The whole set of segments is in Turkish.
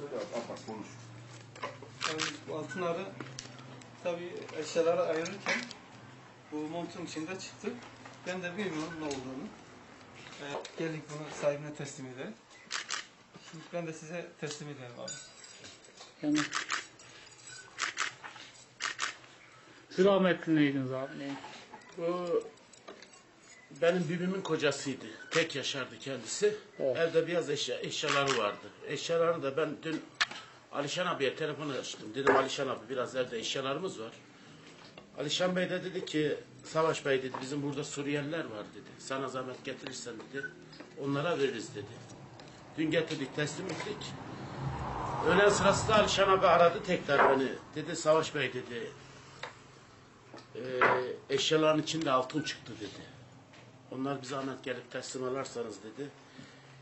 Söyle abi, bak konuş. Yani bu altınları tabii eşyalara ayırırken bu montun içinde çıktı. Ben de bilmiyorum ne olduğunu. Ee, geldik bunu sahibine teslim edelim. Şimdi ben de size teslim edeyim abi. Yani Rahmetli neydiniz abi? Ne? O benim bibimin kocasıydı. Tek yaşardı kendisi. Evet. Evde biraz eşya, eşyaları vardı. Eşyalarını da ben dün Alişan abiye telefon açtım. Dedim Alişan abi biraz evde eşyalarımız var. Alişan Bey de dedi ki Savaş Bey dedi bizim burada Suriyeliler var dedi. Sana zahmet getirirsen dedi. Onlara veririz dedi. Dün getirdik teslim ettik. Öğlen sırasında Alişan abi aradı tekrar beni. Dedi Savaş Bey dedi e, eşyaların içinde altın çıktı dedi. Onlar bir zahmet gelip teslim alarsanız dedi.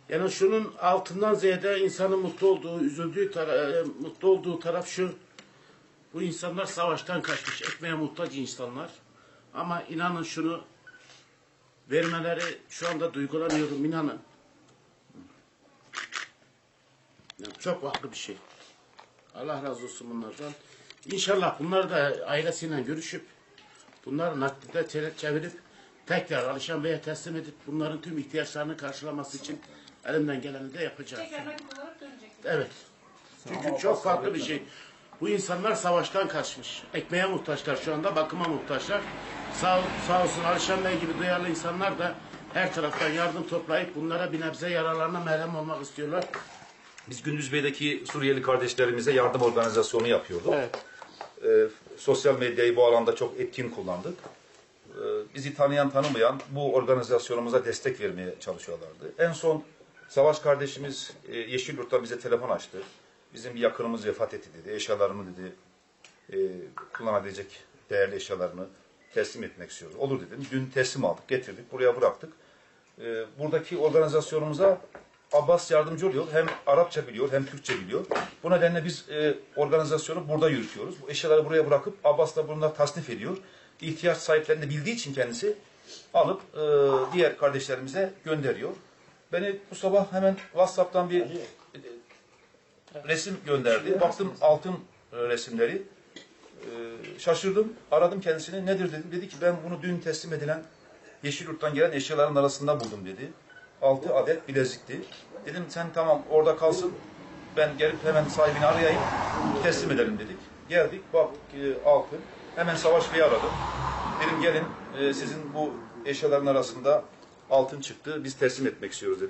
Yani şunun altından ziyade insanın mutlu olduğu, üzüldüğü e, mutlu olduğu taraf şu. Bu insanlar savaştan kaçmış, ekmeğe muhtaç insanlar. Ama inanın şunu vermeleri şu anda duygulanıyorum inanın. Yani çok farklı bir şey. Allah razı olsun bunlardan. İnşallah bunlar da ailesiyle görüşüp bunları naklide çe- çevirip tekrar Alişan Bey'e teslim edip bunların tüm ihtiyaçlarını karşılaması için elimden geleni de yapacağım. Tekrar nakit olarak dönecek. Evet. Çünkü çok farklı bir şey. Bu insanlar savaştan kaçmış. Ekmeğe muhtaçlar şu anda, bakıma muhtaçlar. Sağ, sağ olsun Alişan Bey gibi duyarlı insanlar da her taraftan yardım toplayıp bunlara bir nebze yararlarına merhem olmak istiyorlar. Biz Gündüz Bey'deki Suriyeli kardeşlerimize yardım organizasyonu yapıyorduk. Evet. Ee, sosyal medyayı bu alanda çok etkin kullandık. Ee, bizi tanıyan tanımayan bu organizasyonumuza destek vermeye çalışıyorlardı. En son Savaş kardeşimiz e, Yeşilyurt'ta bize telefon açtı. Bizim bir yakınımız vefat etti dedi. Eşyalarını dedi e, kullanabilecek değerli eşyalarını teslim etmek istiyoruz. Olur dedim. Dün teslim aldık, getirdik, buraya bıraktık. E, buradaki organizasyonumuza Abbas yardımcı oluyor. Hem Arapça biliyor hem Türkçe biliyor. Bu nedenle biz e, organizasyonu burada yürütüyoruz. Bu eşyaları buraya bırakıp Abbas da bunları tasnif ediyor. İhtiyaç sahiplerini de bildiği için kendisi alıp e, diğer kardeşlerimize gönderiyor. Beni bu sabah hemen WhatsApp'tan bir e, resim gönderdi. Baktım altın e, resimleri. E, şaşırdım. Aradım kendisini. Nedir dedim. Dedi ki ben bunu dün teslim edilen Yeşilyurt'tan gelen eşyaların arasında buldum dedi. 6 adet bilezikti. Dedim sen tamam orada kalsın. Ben gelip hemen sahibini arayayım. Teslim edelim dedik. Geldik baktık e, altın. Hemen Savaş Bey'i aradım. Dedim gelin e, sizin bu eşyaların arasında altın çıktı. Biz teslim etmek istiyoruz dedim.